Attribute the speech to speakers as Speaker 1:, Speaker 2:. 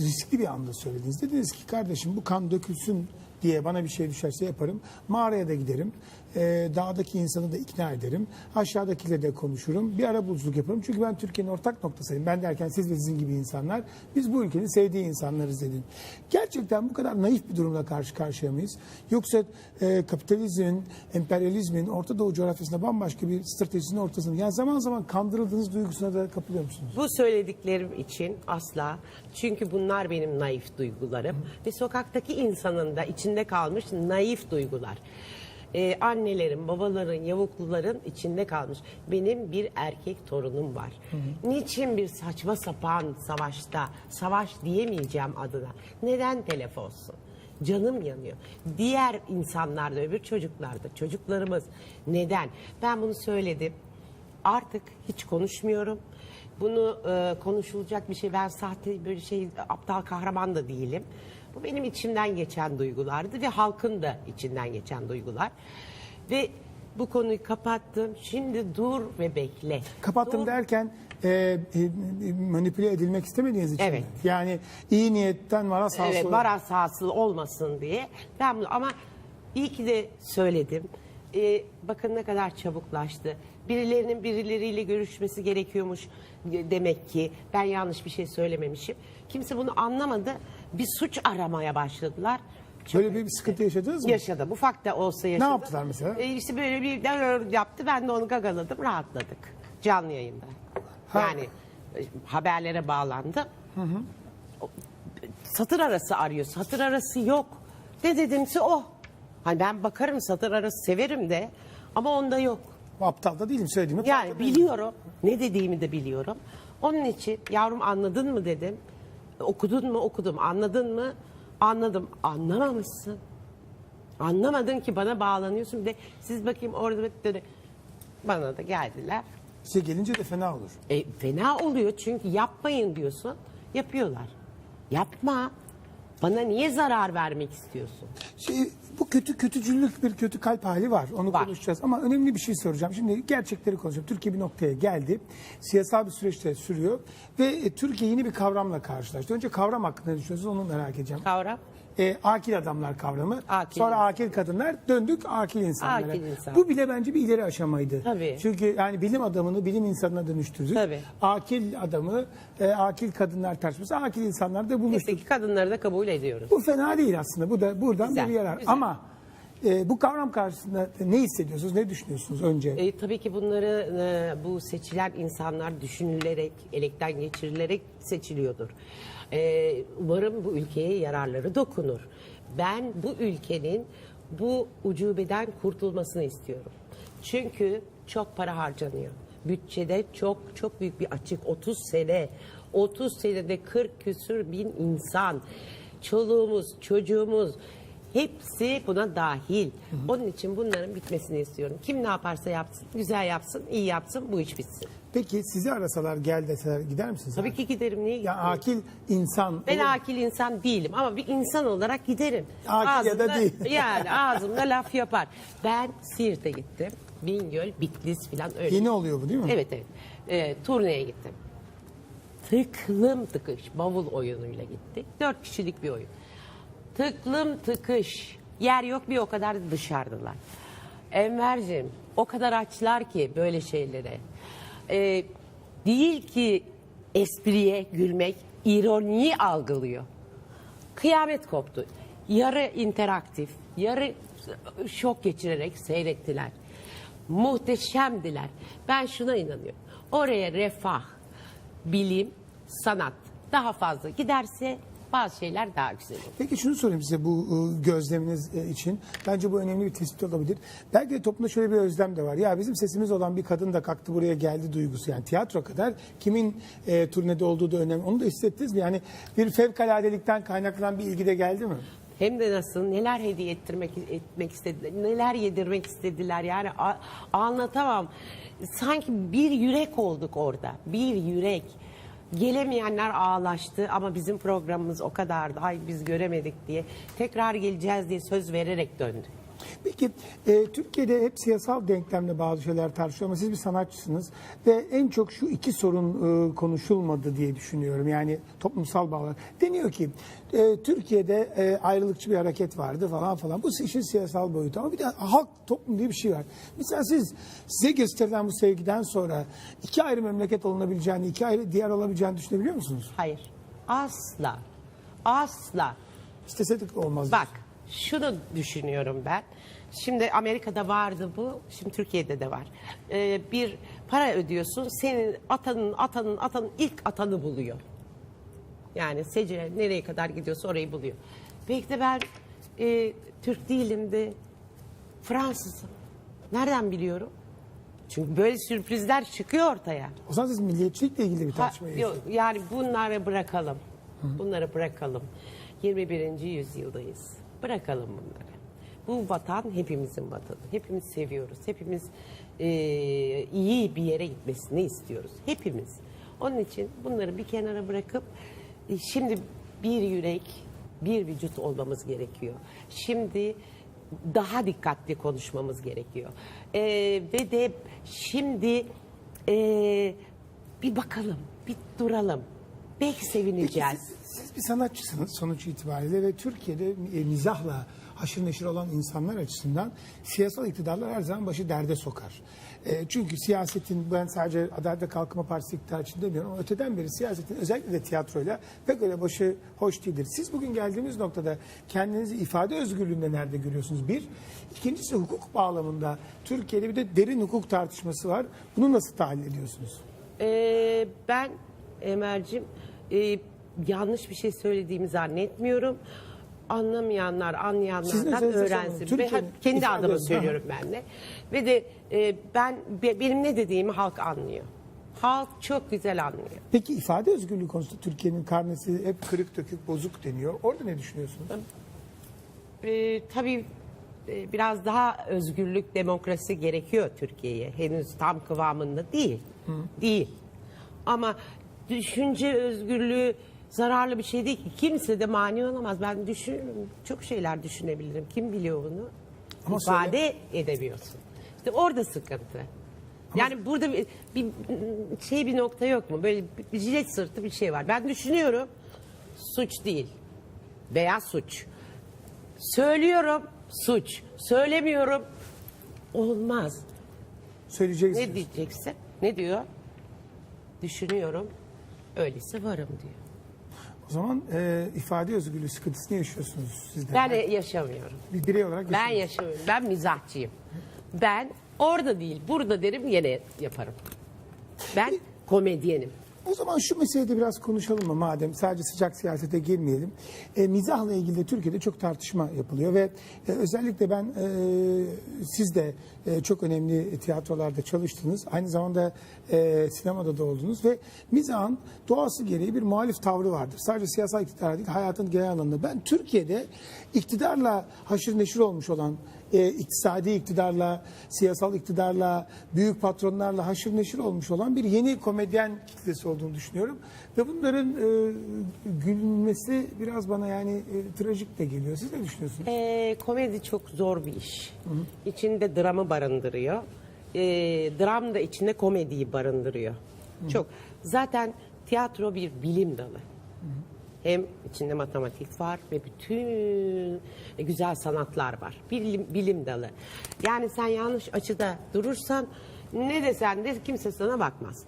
Speaker 1: riskli bir anda söylediniz. Dediniz ki kardeşim bu kan dökülsün diye bana bir şey düşerse yaparım. Mağaraya da giderim. Ee, dağdaki insanı da ikna ederim. Aşağıdakiyle de konuşurum. Bir ara buluculuk yaparım. Çünkü ben Türkiye'nin ortak noktasıyım. Ben derken siz ve sizin gibi insanlar. Biz bu ülkenin sevdiği insanlarız dedim. Gerçekten bu kadar naif bir durumla karşı karşıya mıyız? Yoksa e, kapitalizmin, emperyalizmin Orta Doğu coğrafyasında bambaşka bir stratejisinin ortasında. Yani zaman zaman kandırıldığınız duygusuna da kapılıyor musunuz?
Speaker 2: Bu söylediklerim için asla. Çünkü bunlar benim naif duygularım. Ve sokaktaki insanın da içinde kalmış naif duygular. Ee, annelerin, babaların, yavukluların içinde kalmış. Benim bir erkek torunum var. Niçin bir saçma sapan savaşta, savaş diyemeyeceğim adına? Neden telef olsun? Canım yanıyor. Diğer insanlarda, öbür çocuklarda, çocuklarımız neden? Ben bunu söyledim. Artık hiç konuşmuyorum. Bunu e, konuşulacak bir şey. Ben sahte böyle şey aptal kahraman da değilim. Bu benim içimden geçen duygulardı ve halkın da içinden geçen duygular. Ve bu konuyu kapattım. Şimdi dur ve bekle.
Speaker 1: Kapattım
Speaker 2: Dur.
Speaker 1: derken e, e, manipüle edilmek istemediğiniz için.
Speaker 2: Evet.
Speaker 1: mi? Yani iyi niyetten varas hasıl.
Speaker 2: Evet, varas hasıl olmasın diye. Ben bunu ama iyi ki de söyledim. Ee, bakın ne kadar çabuklaştı. Birilerinin birileriyle görüşmesi gerekiyormuş e, demek ki. Ben yanlış bir şey söylememişim. Kimse bunu anlamadı. Bir suç aramaya başladılar. Çok
Speaker 1: Böyle bir, bir sıkıntı yaşadınız mı?
Speaker 2: Yaşadım. Ufak da olsa yaşadım.
Speaker 1: yaptılar mesela?
Speaker 2: Ee, işte böyle bir yaptı. Ben de onu gagaladım. Rahatladık. Canlı yayında.
Speaker 1: Ha.
Speaker 2: Yani e, haberlere bağlandı. Satır arası arıyor. Satır arası yok. Ne dedimse o. Hani ben bakarım satır arası severim de ama onda yok.
Speaker 1: Aptal da değilim söylediğimi.
Speaker 2: Yani biliyorum. Ne dediğimi de biliyorum. Onun için yavrum anladın mı dedim. Okudun mu okudum. Anladın mı? Anladım. Anlamamışsın. Anlamadın ki bana bağlanıyorsun. Bir de siz bakayım orada böyle bana da geldiler.
Speaker 1: Size gelince de fena olur.
Speaker 2: E, fena oluyor çünkü yapmayın diyorsun. Yapıyorlar. Yapma. Bana niye zarar vermek istiyorsun?
Speaker 1: Şey, bu kötü kötücüllük bir kötü kalp hali var. Onu
Speaker 2: Var.
Speaker 1: konuşacağız. Ama önemli bir şey soracağım. Şimdi gerçekleri konuşacağım. Türkiye bir noktaya geldi. Siyasal bir süreçte sürüyor. Ve e, Türkiye yeni bir kavramla karşılaştı. Önce kavram hakkında ne düşünüyorsunuz onu merak edeceğim.
Speaker 2: Kavram.
Speaker 1: E, akil adamlar kavramı.
Speaker 2: Akil
Speaker 1: Sonra
Speaker 2: insan.
Speaker 1: akil kadınlar. Döndük akil insanlara.
Speaker 2: Akil insan.
Speaker 1: Bu bile bence bir ileri aşamaydı.
Speaker 2: Tabii.
Speaker 1: Çünkü yani bilim adamını bilim insanına dönüştürdük.
Speaker 2: Tabii.
Speaker 1: Akil adamı, e, akil kadınlar tartışması, akil insanlar da buluştuk.
Speaker 2: Neyse ki kadınları da kabul ediyoruz.
Speaker 1: Bu fena değil aslında. Bu da buradan
Speaker 2: Güzel,
Speaker 1: bir yarar.
Speaker 2: güzel.
Speaker 1: Ama e, bu kavram karşısında ne hissediyorsunuz? Ne düşünüyorsunuz önce?
Speaker 2: E, tabii ki bunları e, bu seçilen insanlar düşünülerek, elekten geçirilerek seçiliyordur. E, umarım bu ülkeye yararları dokunur. Ben bu ülkenin bu ucubeden kurtulmasını istiyorum. Çünkü çok para harcanıyor. Bütçede çok çok büyük bir açık. 30 sene, 30 senede 40 küsür bin insan, çoluğumuz, çocuğumuz, Hepsi buna dahil. Onun için bunların bitmesini istiyorum. Kim ne yaparsa yapsın, güzel yapsın, iyi yapsın, bu iş bitsin.
Speaker 1: Peki sizi arasalar gel deseler gider misiniz?
Speaker 2: Tabii ki giderim. Niye
Speaker 1: Ya akil insan.
Speaker 2: Ben
Speaker 1: olur
Speaker 2: akil insan değilim ama bir insan olarak giderim.
Speaker 1: Akil ya da
Speaker 2: Ağzımda-
Speaker 1: değil.
Speaker 2: Yani ağzımda laf yapar. Ben Siirt'e gittim. Bingöl, Bitlis falan öyle.
Speaker 1: Yeni oluyor bu değil mi?
Speaker 2: Evet evet. Ee, turneye gittim. Tıklım tıkış bavul oyunuyla gittik. Dört kişilik bir oyun. Tıklım tıkış. Yer yok bir o kadar da dışarıdılar. Enver'cim o kadar açlar ki böyle şeylere. Ee, değil ki espriye gülmek, ironiyi algılıyor. Kıyamet koptu. Yarı interaktif, yarı şok geçirerek seyrettiler. Muhteşemdiler. Ben şuna inanıyorum. Oraya refah, bilim, sanat daha fazla giderse bazı şeyler daha güzel olur.
Speaker 1: Peki şunu sorayım size bu e, gözleminiz e, için. Bence bu önemli bir tespit olabilir. Belki de toplumda şöyle bir özlem de var. Ya bizim sesimiz olan bir kadın da kalktı buraya geldi duygusu. Yani tiyatro kadar kimin e, turnede olduğu da önemli. Onu da hissettiniz mi? Yani bir fevkaladelikten kaynaklanan bir ilgi de geldi mi?
Speaker 2: Hem de nasıl neler hediye ettirmek etmek istediler, neler yedirmek istediler yani a- anlatamam. Sanki bir yürek olduk orada. Bir yürek. Gelemeyenler ağlaştı ama bizim programımız o kadardı. Ay biz göremedik diye. Tekrar geleceğiz diye söz vererek döndü.
Speaker 1: Peki e, Türkiye'de hep siyasal denklemle bazı şeyler tartışılıyor ama siz bir sanatçısınız ve en çok şu iki sorun e, konuşulmadı diye düşünüyorum. Yani toplumsal bağlar. Deniyor ki e, Türkiye'de e, ayrılıkçı bir hareket vardı falan falan. Bu işin siyasal boyutu ama bir de halk toplum diye bir şey var. Mesela siz size gösterilen bu sevgiden sonra iki ayrı memleket olunabileceğini, iki ayrı diğer olabileceğini düşünebiliyor musunuz?
Speaker 2: Hayır. Asla. Asla.
Speaker 1: İsteseydik de olmaz.
Speaker 2: Bak şunu düşünüyorum ben. Şimdi Amerika'da vardı bu, şimdi Türkiye'de de var. Ee, bir para ödüyorsun, senin atanın, atanın, atanın ilk atanı buluyor. Yani secere nereye kadar gidiyorsa orayı buluyor. Belki de ben e, Türk değilim de Fransızım. Nereden biliyorum? Çünkü böyle sürprizler çıkıyor ortaya.
Speaker 1: O zaman siz milliyetçilikle ilgili bir
Speaker 2: Ha,
Speaker 1: tartışma
Speaker 2: yok,
Speaker 1: yaşıyorsunuz.
Speaker 2: yani bunları bırakalım. Bunları bırakalım. 21. yüzyıldayız. Bırakalım bunları. Bu vatan hepimizin vatanı. Hepimiz seviyoruz. Hepimiz e, iyi bir yere gitmesini istiyoruz. Hepimiz. Onun için bunları bir kenara bırakıp e, şimdi bir yürek, bir vücut olmamız gerekiyor. Şimdi daha dikkatli konuşmamız gerekiyor. E, ve de şimdi e, bir bakalım, bir duralım. Belki
Speaker 1: Peki
Speaker 2: sevineceğiz.
Speaker 1: siz, siz bir sanatçısınız sonuç itibariyle ve Türkiye'de e, mizahla haşır neşir olan insanlar açısından siyasal iktidarlar her zaman başı derde sokar. E, çünkü siyasetin ben sadece Adalet ve Kalkınma Partisi iktidar için demiyorum ama öteden beri siyasetin özellikle de tiyatroyla pek öyle başı hoş değildir. Siz bugün geldiğimiz noktada kendinizi ifade özgürlüğünde nerede görüyorsunuz? Bir. İkincisi hukuk bağlamında Türkiye'de bir de derin hukuk tartışması var. Bunu nasıl tahlil ediyorsunuz?
Speaker 2: Ee, ben Emel'cim e, yanlış bir şey söylediğimi zannetmiyorum. Anlamayanlar
Speaker 1: Sizin
Speaker 2: anlayanlardan öğrensin. Ve
Speaker 1: Türkiye'nin
Speaker 2: ha- kendi
Speaker 1: ifade
Speaker 2: adıma
Speaker 1: özgürlüğü.
Speaker 2: söylüyorum ben de. Ve de e, ben be- benim ne dediğimi halk anlıyor. Halk çok güzel anlıyor.
Speaker 1: Peki ifade özgürlüğü konusunda Türkiye'nin karnesi hep kırık dökük bozuk deniyor. Orada ne düşünüyorsunuz?
Speaker 2: Ee, tabii e, biraz daha özgürlük, demokrasi gerekiyor Türkiye'ye. Henüz tam kıvamında değil. Değil. Ama düşünce özgürlüğü zararlı bir şey değil ki. Kimse de mani olamaz. Ben düşünüyorum. Çok şeyler düşünebilirim. Kim biliyor onu?
Speaker 1: Ama
Speaker 2: İfade edemiyorsun. İşte orada sıkıntı. Yani burada bir, bir şey bir nokta yok mu? Böyle bir jilet sırtı bir şey var. Ben düşünüyorum. Suç değil. Veya suç. Söylüyorum suç. Söylemiyorum olmaz.
Speaker 1: Söyleyeceksiniz.
Speaker 2: Ne diyeceksin? Ne diyor? Düşünüyorum. Öyleyse varım diyor.
Speaker 1: O zaman e, ifade özgürlüğü sıkıntısını yaşıyorsunuz siz de.
Speaker 2: Ben yaşamıyorum.
Speaker 1: bir birey olarak
Speaker 2: Ben
Speaker 1: yaşıyorsunuz.
Speaker 2: yaşamıyorum. Ben mizahçıyım. Ben orada değil, burada derim yine yaparım. Ben komedyenim.
Speaker 1: O zaman şu meseleyi de biraz konuşalım mı madem sadece sıcak siyasete girmeyelim. E, mizahla ilgili de Türkiye'de çok tartışma yapılıyor ve e, özellikle ben e, siz de e, çok önemli tiyatrolarda çalıştınız. Aynı zamanda e, sinemada da oldunuz ve mizahın doğası gereği bir muhalif tavrı vardır. Sadece siyasal iktidar değil hayatın genel alanında. Ben Türkiye'de iktidarla haşır neşir olmuş olan e, iktisadi iktidarla, siyasal iktidarla, büyük patronlarla haşır neşir olmuş olan bir yeni komedyen kitlesi olduğunu düşünüyorum. Ve bunların e, gülmesi biraz bana yani e, trajik de geliyor. Siz ne düşünüyorsunuz?
Speaker 2: Ee, komedi çok zor bir iş. İçinde dramı barındırıyor. Ee, dram da içinde komediyi barındırıyor. Çok. Zaten tiyatro bir bilim dalı. Hem içinde matematik var ve bütün güzel sanatlar var. Bilim, bilim dalı. Yani sen yanlış açıda durursan ne desen de kimse sana bakmaz.